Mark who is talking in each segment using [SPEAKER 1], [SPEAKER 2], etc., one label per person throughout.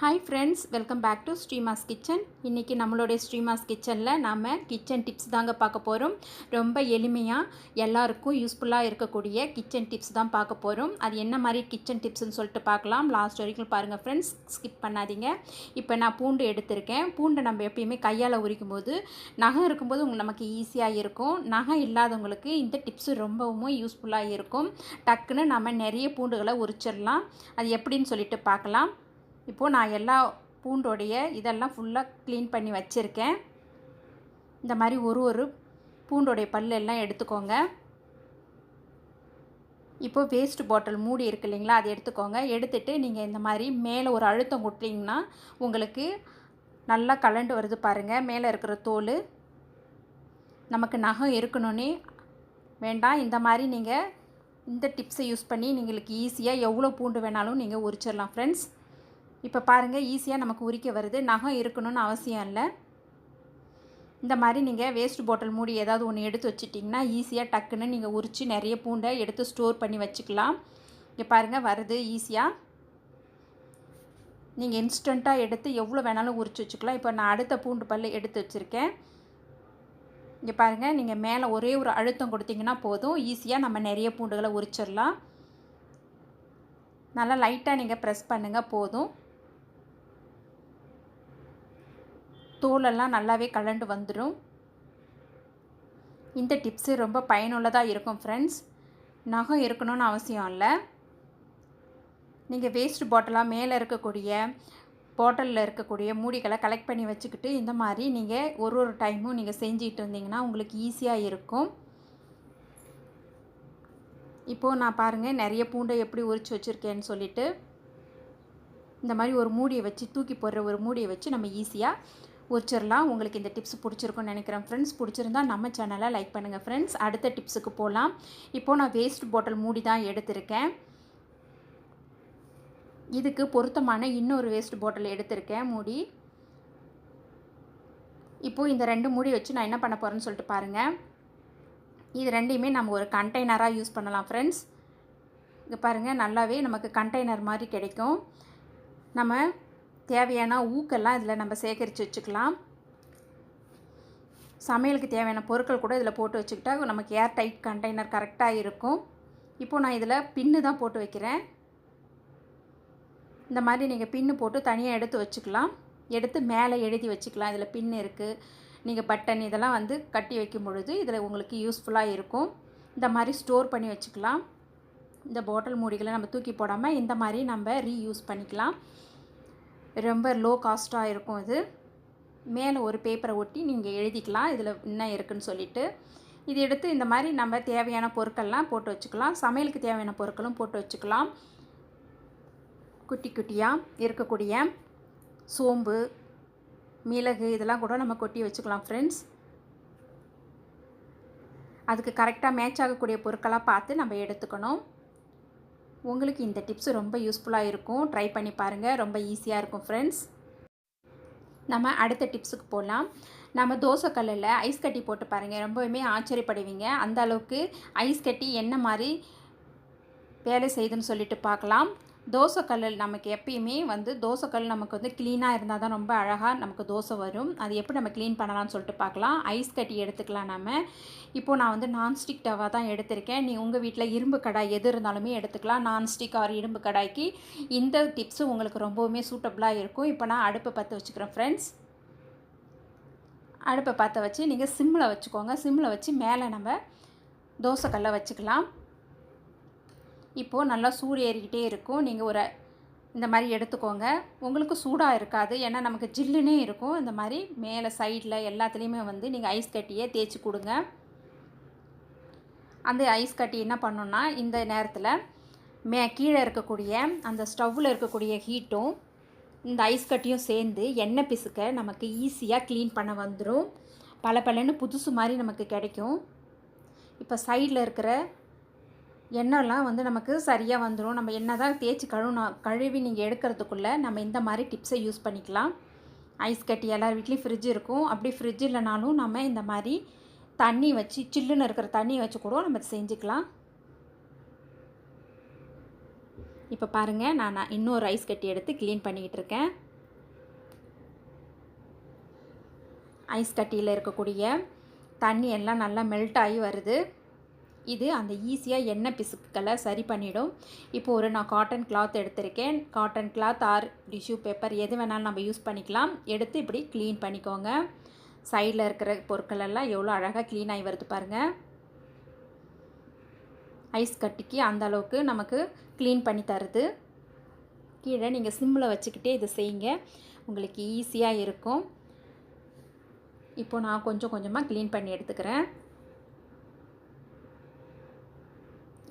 [SPEAKER 1] Hi friends welcome back to Sreemas kitchen இன்றைக்கி நம்மளுடைய ஸ்ரீமாஸ் கிச்சனில் நாம் கிச்சன் டிப்ஸ் தாங்க பார்க்க போகிறோம் ரொம்ப எளிமையாக எல்லாருக்கும் யூஸ்ஃபுல்லாக இருக்கக்கூடிய கிச்சன் டிப்ஸ் தான் பார்க்க போகிறோம் அது என்ன மாதிரி கிச்சன் டிப்ஸ்னு சொல்லிட்டு பார்க்கலாம். லாஸ்ட் வரைக்கும் பாருங்கள் ஃப்ரெண்ட்ஸ் ஸ்கிப் பண்ணாதீங்க. இப்போ நான் பூண்டு எடுத்திருக்கேன். பூண்டை நம்ம எப்பயுமே கையால் உரிக்கும் போது நகம் இருக்கும்போது உங்களுக்கு நமக்கு ஈஸியாக இருக்கும். நகம் இல்லாதவங்களுக்கு இந்த டிப்ஸு ரொம்பவும் யூஸ்ஃபுல்லாக இருக்கும். டக்குன்னு நம்ம நிறைய பூண்டுகளை உரிச்சிடலாம். அது எப்படின்னு சொல்லிட்டு பார்க்கலாம். இப்போது நான் எல்லா பூண்டோடைய இதெல்லாம் ஃபுல்லாக க்ளீன் பண்ணி வச்சுருக்கேன். இந்த மாதிரி ஒரு ஒரு பூண்டோடைய பல் எல்லாம் எடுத்துக்கோங்க. இப்போது வேஸ்ட் பாட்டில் மூடி இருக்கு இல்லைங்களா அதை எடுத்துக்கோங்க. எடுத்துகிட்டு நீங்கள் இந்த மாதிரி மேலே ஒரு அழுத்தம் கொடுத்தீங்கன்னா உங்களுக்கு நல்லா கலண்டு வருது பாருங்கள் மேலே இருக்கிற தோல். நமக்கு நகம் இருக்கணுன்னே வேண்டாம். இந்த மாதிரி நீங்கள் இந்த டிப்ஸை யூஸ் பண்ணி நீங்களுக்கு ஈஸியாக எவ்வளோ பூண்டு வேணாலும் நீங்கள் உரிச்சிடலாம் ஃப்ரெண்ட்ஸ் இப்போ பாருங்கள் ஈஸியாக நமக்கு உரிக்க வருது. நகம் இருக்கணும்னு அவசியம் இல்லை. இந்த மாதிரி நீங்கள் வேஸ்ட் பாட்டில் மூடி ஏதாவது ஒன்று எடுத்து வச்சிட்டிங்கன்னா ஈஸியாக டக்குன்னு நீங்கள் உரித்து நிறைய பூண்டை எடுத்து ஸ்டோர் பண்ணி வச்சுக்கலாம். இங்கே பாருங்கள் வருது ஈஸியாக நீங்கள் இன்ஸ்டண்ட்டாக எடுத்து எவ்வளோ வேணாலும் உரிச்சு வச்சுக்கலாம். இப்போ நான் அடுத்த பூண்டு பல்லு எடுத்து வச்சுருக்கேன். இங்கே பாருங்கள் நீங்கள் மேலே ஒரே ஒரு அழுத்தம் கொடுத்தீங்கன்னா போதும். ஈஸியாக நம்ம நிறைய பூண்டுகளை உரிச்சிடலாம். நல்லா லைட்டாக நீங்கள் ப்ரெஸ் பண்ணுங்கள் போதும். தோலெல்லாம் நல்லாவே கலண்டு வந்துடும் இந்த டிப்ஸு ரொம்ப பயனுள்ளதாக இருக்கும் ஃப்ரெண்ட்ஸ் நகம் இருக்கணும்னு அவசியம் இல்லை. நீங்கள் வேஸ்ட் பாட்டிலாக மேலே இருக்கக்கூடிய பாட்டிலில் இருக்கக்கூடிய மூடிகளை கலெக்ட் பண்ணி வச்சுக்கிட்டு இந்த மாதிரி நீங்கள் ஒரு ஒரு டைமும் நீங்கள் செஞ்சிகிட்டு இருந்தீங்கன்னா உங்களுக்கு ஈஸியாக இருக்கும். இப்போது நான் பாருங்கள் நிறைய பூண்டை எப்படி உரித்து வச்சுருக்கேன்னு சொல்லிவிட்டு இந்த மாதிரி ஒரு மூடியை வச்சு தூக்கி போடுற ஒரு மூடியை வச்சு நம்ம ஈஸியாக உரிச்சிடலாம் உங்களுக்கு இந்த டிப்ஸ் பிடிச்சிருக்குன்னு நினைக்கிறேன் ஃப்ரெண்ட்ஸ் பிடிச்சிருந்தா நம்ம சேனலை லைக் பண்ணுங்கள் ஃப்ரெண்ட்ஸ் அடுத்த டிப்ஸுக்கு போகலாம் இப்போது நான் வேஸ்ட் பாட்டில் மூடி தான் எடுத்திருக்கேன். இதுக்கு பொருத்தமான இன்னொரு வேஸ்ட் பாட்டில் எடுத்திருக்கேன். மூடி. இப்போது இந்த ரெண்டு மூடி வச்சு நான் என்ன பண்ண போகிறேன்னு சொல்லிட்டு பாருங்கள் இது ரெண்டையுமே நம்ம ஒரு கண்டெய்னராக யூஸ் பண்ணலாம் ஃப்ரெண்ட்ஸ் இங்கே பாருங்கள் நல்லாவே நமக்கு கண்டெய்னர் மாதிரி கிடைக்கும். நம்ம தேவையான ஊக்கெல்லாம் இதில் நம்ம சேகரித்து வச்சுக்கலாம். சமையலுக்கு தேவையான பொருட்கள் கூட இதில் போட்டு வச்சுக்கிட்டா நமக்கு ஏர் டைட் கண்டெய்னர் கரெக்டாக இருக்கும். இப்போது நான் இதில் பின்னு தான் போட்டு வைக்கிறேன். இந்த மாதிரி நீங்கள் பின்னு போட்டு தனியாக எடுத்து வச்சுக்கலாம். எடுத்து மேலே எழுதி வச்சுக்கலாம். இதில் பின் இருக்குது நீங்கள் பட்டன் இதெல்லாம் வந்து கட்டி வைக்கும் பொழுது இதில் உங்களுக்கு யூஸ்ஃபுல்லாக இருக்கும். இந்த மாதிரி ஸ்டோர் பண்ணி வச்சுக்கலாம். இந்த பாட்டில் மூடிகளை நம்ம தூக்கி போடாமல் இந்த மாதிரி நம்ம ரீயூஸ் பண்ணிக்கலாம். ரொம்ப லோ காஸ்ட்டாக இருக்கும் இது. மேலே ஒரு பேப்பரை ஒட்டி நீங்கள் எழுதிக்கலாம். இதில் என்ன இருக்குதுன்னு சொல்லிவிட்டு இது எடுத்து இந்த மாதிரி நம்ம தேவையான பொருட்கள்லாம் போட்டு வச்சுக்கலாம். சமையலுக்கு தேவையான பொருட்களும் போட்டு வச்சுக்கலாம். குட்டி குட்டியாக இருக்கக்கூடிய சோம்பு மிளகு இதெல்லாம் கூட நம்ம கொட்டி வச்சுக்கலாம் ஃப்ரெண்ட்ஸ் அதுக்கு கரெக்டாக மேட்ச் ஆகக்கூடிய பொருட்களாக பார்த்து நம்ம எடுத்துக்கணும். உங்களுக்கு இந்த டிப்ஸ் ரொம்ப யூஸ்ஃபுல்லாக இருக்கும். ட்ரை பண்ணி பாருங்கள் ரொம்ப ஈஸியாக இருக்கும் ஃப்ரெண்ட்ஸ் நம்ம அடுத்த டிப்ஸுக்கு போகலாம் நம்ம தோசை கல்லில் ஐஸ் கட்டி போட்டு பாருங்கள் ரொம்பவுமே ஆச்சரியப்படுவீங்க. அந்த அளவுக்கு ஐஸ் கட்டி என்ன மாதிரி வேலை செய்யுதுன்னு சொல்லிட்டு பார்க்கலாம் தோசைக்கல்லில் நமக்கு எப்பயுமே வந்து தோசைக்கல் நமக்கு வந்து க்ளீனாக இருந்தால் தான் ரொம்ப அழகாக நமக்கு தோசை வரும். அது எப்படி நம்ம க்ளீன் பண்ணலாம்னு சொல்லிட்டு பார்க்கலாம். ஐஸ் கட்டி எடுத்துக்கலாம் நம்ம இப்போது நான் வந்து நான்ஸ்டிக் டவா தான் எடுத்திருக்கேன். நீ உங்கள் வீட்டில் இரும்பு கடாய் எது இருந்தாலுமே எடுத்துக்கலாம். நான்ஸ்டிக் ஆர் இரும்பு கடாய்க்கு இந்த டிப்ஸு உங்களுக்கு ரொம்பவுமே சூட்டபுளாக இருக்கும். இப்போ நான் அடுப்பை பற்ற வச்சுக்கிறேன் ஃப்ரெண்ட்ஸ் அடுப்பை பற்ற வச்சு நீங்கள் சிம்மில் வச்சுக்கோங்க. சிம்மில் வச்சு மேலே நம்ம தோசைக்கல்லை வச்சுக்கலாம். இப்போது நல்லா சூடு ஏறிக்கிட்டே இருக்கும். நீங்கள் ஒரு இந்த மாதிரி எடுத்துக்கோங்க. உங்களுக்கு சூடாக இருக்காது. ஏன்னா நமக்கு ஜில்லுனே இருக்கும். இந்த மாதிரி மேலே சைடில் எல்லாத்துலேயுமே வந்து நீங்கள் ஐஸ் கட்டியே தேய்ச்சி கொடுங்க. அந்த ஐஸ் கட்டி என்ன பண்ணோன்னா இந்த நேரத்தில் மே கீழே இருக்கக்கூடிய அந்த ஸ்டவ்வில் இருக்கக்கூடிய ஹீட்டும் இந்த ஐஸ் கட்டியும் சேர்ந்து எண்ணெய் பிசுக்க நமக்கு ஈஸியாக க்ளீன் பண்ண வந்துடும் பல பலன்னு புதுசு மாதிரி நமக்கு கிடைக்கும். இப்போ சைடில் இருக்கிற எண்ணெய்லாம் வந்து நமக்கு சரியாக வந்துடும் நம்ம என்ன தான் தேய்ச்சி கழுவினா கழுவி நீங்கள் எடுக்கிறதுக்குள்ளே நம்ம இந்த மாதிரி டிப்ஸை யூஸ் பண்ணிக்கலாம். ஐஸ் கட்டி எல்லார் வீட்லேயும் ஃப்ரிட்ஜ் இருக்கும். அப்படி ஃப்ரிட்ஜ் இல்லைனாலும் நம்ம இந்த மாதிரி தண்ணி வச்சு சில்லுன்னு இருக்கிற தண்ணியை வச்சு கூட நம்ம செஞ்சுக்கலாம். இப்போ பாருங்கள் நான் நான் இன்னொரு ஐஸ் கட்டி எடுத்து க்ளீன் பண்ணிக்கிட்டு இருக்கேன். ஐஸ் கட்டியில் இருக்கக்கூடிய தண்ணி எல்லாம் நல்லா மெல்ட் ஆகி வருது. இது அந்த ஈஸியாக எண்ணெய் பிசுக்களை சரி பண்ணிடும். இப்போ ஒரு நான் காட்டன் கிளாத் எடுத்திருக்கேன். Cotton cloth or tissue paper எது வேணாலும் நம்ம யூஸ் பண்ணிக்கலாம். எடுத்து இப்படி க்ளீன் பண்ணிக்கோங்க. சைடில் இருக்கிற பொருட்கள் எல்லாம் எவ்வளோ அழகாக க்ளீன் ஆகி வருது பாருங்கள் ஐஸ் கட்டிக்கு அந்த அளவுக்கு நமக்கு க்ளீன் பண்ணி தருது. கீழே நீங்கள் சிம்மில் வச்சுக்கிட்டே இதை செய்யுங்க. உங்களுக்கு ஈஸியாக இருக்கும். இப்போ நான் கொஞ்சம் கொஞ்சமாக க்ளீன் பண்ணி எடுத்துக்கிறேன்.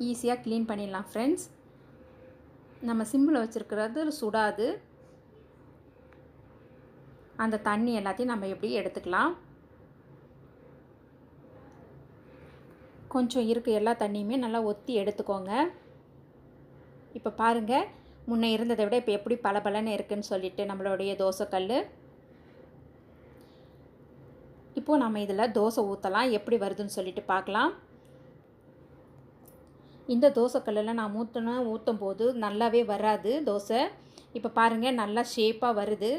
[SPEAKER 1] ஈஸியாக க்ளீன் பண்ணிடலாம் ஃப்ரெண்ட்ஸ் நம்ம சிம்மில் வச்சுருக்கிறது சுடாது. அந்த தண்ணி எல்லாத்தையும் நம்ம எப்படி எடுத்துக்கலாம்? கொஞ்சம் இருக்க எல்லா தண்ணியுமே நல்லா ஒத்தி எடுத்துக்கோங்க. இப்போ பாருங்கள் முன்னே இருந்ததை விட இப்போ எப்படி பளபளன்னு இருக்குன்னு சொல்லிட்டு நம்மளுடைய தோசைக்கல் இப்போது நம்ம இதில் தோசை ஊற்றலாம் எப்படி வருதுன்னு சொல்லிட்டு பார்க்கலாம் இந்த தோசைக்கல்லில் நான் ஊற்றினா ஊற்றும் போது நல்லாவே வராது தோசை. இப்போ பாருங்கள் நல்லா ஷேப்பாக வருது.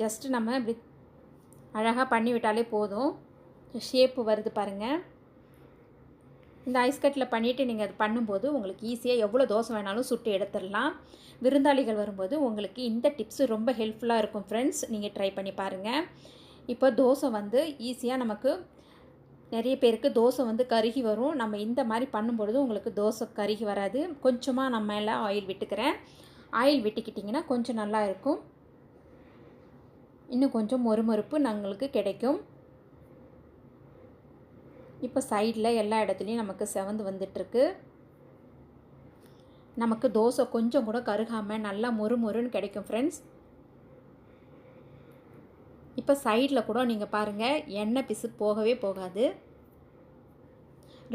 [SPEAKER 1] ஜஸ்ட்டு நம்ம இப்படி அழகாக பண்ணி விட்டாலே போதும். ஷேப்பு வருது பாருங்கள் இந்த ஐஸ் கட்டில் பண்ணிவிட்டு நீங்கள் அது பண்ணும்போது உங்களுக்கு ஈஸியாக எவ்வளோ தோசை வேணாலும் சுட்டு எடுத்துடலாம். விருந்தாளிகள் வரும்போது உங்களுக்கு இந்த டிப்ஸு ரொம்ப ஹெல்ப்ஃபுல்லாக இருக்கும் ஃப்ரெண்ட்ஸ் நீங்கள் ட்ரை பண்ணி பாருங்கள் இப்போ தோசை வந்து ஈஸியாக நமக்கு நிறைய பேருக்கு தோசை வந்து கருகி வரும். நம்ம இந்த மாதிரி பண்ணும்பொழுது உங்களுக்கு தோசை கருகி வராது. கொஞ்சமாக நம்ம எல்லாம் ஆயில் விட்டுக்கிறேன். ஆயில் விட்டுக்கிட்டிங்கன்னா கொஞ்சம் நல்லா இருக்கும். இன்னும் கொஞ்சம் மொறுமொறுப்பு நம்மளுக்கு கிடைக்கும். இப்போ சைடில் எல்லா இடத்துலையும் நமக்கு செவந்து வந்துட்டுருக்கு. நமக்கு தோசை கொஞ்சம் கூட கருகாமல் நல்லா மொறு மொறுன்னு கிடைக்கும் ஃப்ரெண்ட்ஸ் இப்போ சைடில் கூட நீங்கள் பாருங்கள் எண்ணெய் பிசு போகவே போகாது.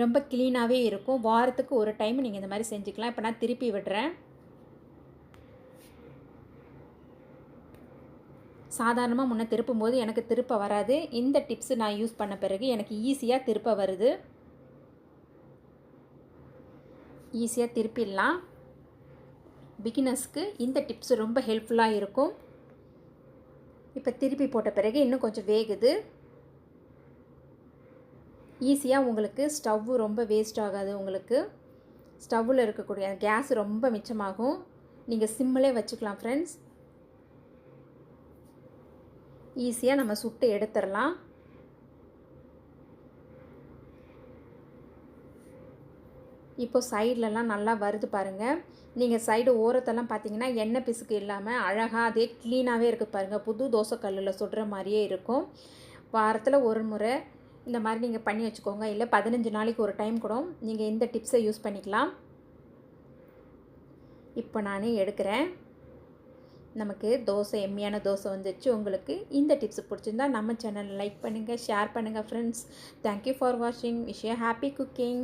[SPEAKER 1] ரொம்ப க்ளீனாகவே இருக்கும். வாரத்துக்கு ஒரு டைம் நீங்கள் இந்த மாதிரி செஞ்சுக்கலாம். இப்போ நான் திருப்பி விடுறேன். சாதாரணமாக முன்னே திருப்பும் போது எனக்கு திருப்ப வராது. இந்த டிப்ஸு நான் யூஸ் பண்ண பிறகு எனக்கு ஈஸியாக திருப்ப வருது. ஈஸியாக திருப்பிடலாம். பிகினர்ஸ்க்கு இந்த டிப்ஸ் ரொம்ப ஹெல்ப்ஃபுல்லாக இருக்கும். இப்போ திருப்பி போட்ட பிறகு இன்னும் கொஞ்சம் வேகுது. ஈஸியாக உங்களுக்கு ஸ்டவ்வு ரொம்ப வேஸ்ட் ஆகாது உங்களுக்கு. ஸ்டவ்வில் இருக்கக்கூடிய கேஸ் ரொம்ப மிச்சமாகும். நீங்கள் சிம்மிலே வச்சுக்கலாம் ஃப்ரெண்ட்ஸ் ஈஸியாக நம்ம சுட்டு எடுத்துடலாம். இப்போது சைட்லலாம் நல்லா வருது பாருங்கள் நீங்கள் சைடு ஓரத்தெல்லாம் பார்த்தீங்கன்னா எண்ணெய் பிசுக்கு இல்லாமல் அழகாக அதே க்ளீனாகவே இருக்குது பாருங்கள் புது தோசைக்கல்லில் சுடுற மாதிரியே இருக்கும். வாரத்தில் ஒரு முறை இந்த மாதிரி நீங்கள் பண்ணி வச்சுக்கோங்க. இல்லை பதினஞ்சு நாளைக்கு ஒரு டைம் கூட நீங்கள் இந்த டிப்ஸை யூஸ் பண்ணிக்கலாம். இப்போ நான் எடுக்கிறேன். நமக்கு தோசை எம்மியான தோசை வந்துச்சு. உங்களுக்கு இந்த டிப்ஸ் பிடிச்சிருந்தா நம்ம சேனல் லைக் பண்ணுங்கள் ஷேர் பண்ணுங்கள் ஃப்ரெண்ட்ஸ் தேங்க்யூ ஃபார் வாட்சிங் விஷ் ஹாப்பி குக்கிங்